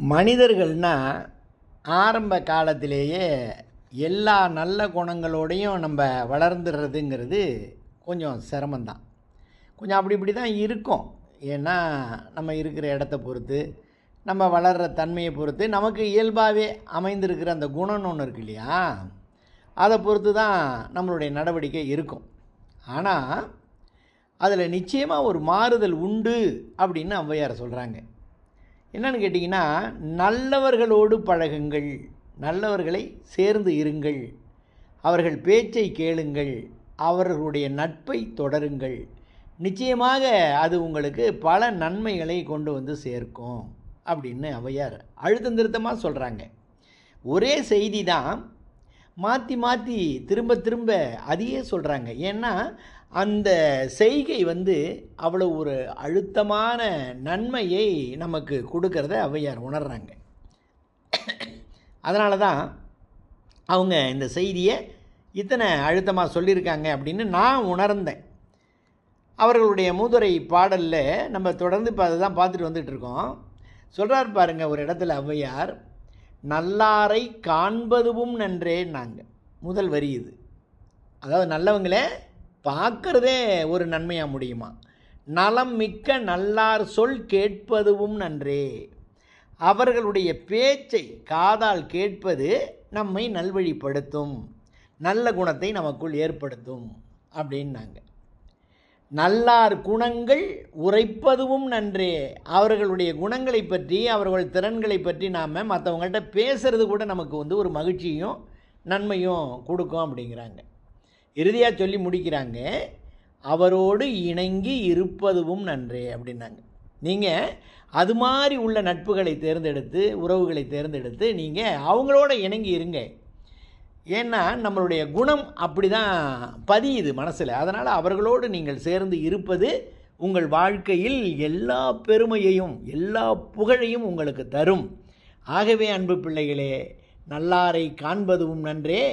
மனிதர்கள்னா ஆரம்ப காலத்திலேயே எல்லா நல்ல குணங்களோடையும் நம்ம வளர்ந்துடுறதுங்கிறது கொஞ்சம் சிரமந்தான் கொஞ்சம் அப்படி இப்படி தான் இருக்கும். ஏன்னா நம்ம இருக்கிற இடத்த பொறுத்து நம்ம வளர்கிற தன்மையை பொறுத்து நமக்கு இயல்பாகவே அமைந்திருக்கிற அந்த குணம்னு ஒன்று இருக்கு இல்லையா? அதை பொறுத்து தான் நம்மளுடைய நடவடிக்கை இருக்கும். ஆனால் அதில் நிச்சயமாக ஒரு மாறுதல் உண்டு அப்படின்னு ஔவையார் சொல்கிறாங்க என்னன்னு கேட்டிங்கன்னா நல்லவர்களோடு பழகுங்கள் நல்லவர்களை சேர்ந்து இருங்கள் அவர்கள் பேச்சை கேளுங்கள் அவர்களுடைய நட்பை தொடருங்கள். நிச்சயமாக அது உங்களுக்கு பல நன்மைகளை கொண்டு வந்து சேர்க்கும் அப்படின்னு ஔவையார் அழுத்தம் திருத்தமாக சொல்கிறாங்க ஒரே செய்தி தான் மாற்றி மாற்றி திரும்ப திரும்ப அதையே சொல்கிறாங்க ஏன்னா அந்த செய்கை வந்து அவ்வளோ ஒரு அழுத்தமான நன்மையை நமக்கு கொடுக்கறத ஔவையார் உணர்றாங்க. அதனால தான் அவங்க இந்த செய்தியை இத்தனை அழுத்தமாக சொல்லியிருக்காங்க அப்படின்னு நான் உணர்ந்தேன். அவர்களுடைய மூதுரை பாடலில் நம்ம தொடர்ந்து இப்போ அதை தான் பார்த்துட்டு வந்துட்டு இருக்கோம். சொல்கிறார் பாருங்கள் ஒரு இடத்துல ஔவையார் நல்லாரை காண்பதுவும் நன்றே நாங்கள் முதல் வரி இது. அதாவது நல்லவங்களே பார்க்குறதே ஒரு நன்மையாக முடியுமா? நலம் மிக்க நல்லார் சொல் கேட்பதுவும் நன்றே. அவர்களுடைய பேச்சை காதால் கேட்பது நம்மை நல்வழிப்படுத்தும். நல்ல குணத்தை நமக்குள் ஏற்படுத்தும் அப்படின்னாங்க. நல்லார் குணங்கள் உரைப்பதுவும் நன்றே. அவர்களுடைய குணங்களை பற்றி அவர்கள் திறன்களை பற்றி நாம் மற்றவங்கள்ட்ட பேசுறது கூட நமக்கு வந்து ஒரு மகிழ்ச்சியும் நன்மையும் கொடுக்கும் அப்படிங்கிறாங்க. இறுதியாக சொல்லி முடிக்கிறாங்க. அவரோடு இணங்கி இருப்பதுவும் நன்றே அப்படின்னாங்க. நீங்கள் அது மாதிரி உள்ள நட்புகளை தேர்ந்தெடுத்து உறவுகளை தேர்ந்தெடுத்து நீங்கள் அவங்களோட இணங்கி இருங்க. ஏன்னா நம்மளுடைய குணம் அப்படி தான் பதியுது மனசில். அதனால் அவர்களோடு நீங்கள் சேர்ந்து இருப்பது உங்கள் வாழ்க்கையில் எல்லா பெருமையையும் எல்லா புகழையும் உங்களுக்கு தரும். ஆகவே அன்பு பிள்ளைகளே நல்லாரை காண்பதும் நன்றே.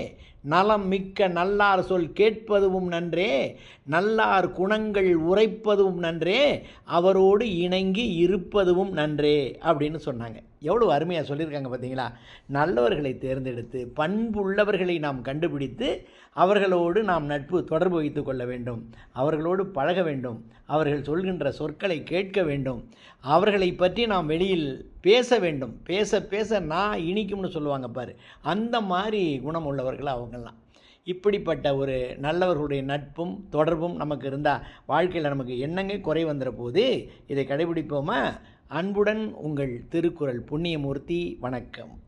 நலம் மிக்க நல்லார் சொல் கேட்பதுவும் நன்றே நல்லார் குணங்கள் உரைப்பதும் நன்றே அவரோடு இணங்கி இருப்பதும் நன்றே அப்படின்னு சொன்னாங்க. எவ்வளோ அருமையாக சொல்லியிருக்காங்க பார்த்தீங்களா? நல்லவர்களை தேர்ந்தெடுத்து பண்புள்ளவர்களை நாம் கண்டுபிடித்து அவர்களோடு நாம் நட்பு தொடர்பு வைத்து கொள்ள வேண்டும். அவர்களோடு பழக வேண்டும். அவர்கள் சொல்கின்ற சொற்களை கேட்க வேண்டும். அவர்களை பற்றி நாம் வெளியில் பேச வேண்டும். பேச பேச நான் இனிக்கும்னு சொல்லுவாங்க பாரு. அந்த மாதிரி குணம் உள்ளவர்கள் அவங்கெல்லாம் இப்படிப்பட்ட ஒரு நல்லவர்களுடைய நட்பும் தொடர்பும் நமக்கு இருந்தால் வாழ்க்கையில் நமக்கு என்னங்க குறை வந்துட போது? இதை கடைபிடிப்போமா? அன்புடன் உங்கள் திருக்குறள் புண்ணியமூர்த்தி வணக்கம்.